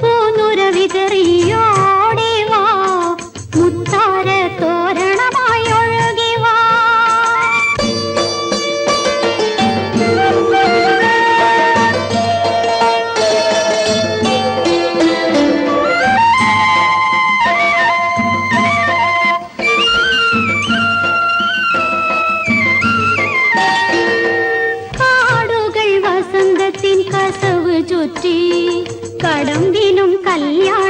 പൂനുരവിതെറിയോടെ വാ. മുത്താര തോരണമായി ഒഴുകി വാ. കാടുകൾ വസന്തത്തിൻ കസവ് ചുറ്റി. കടമ്പിനും കല്യാണം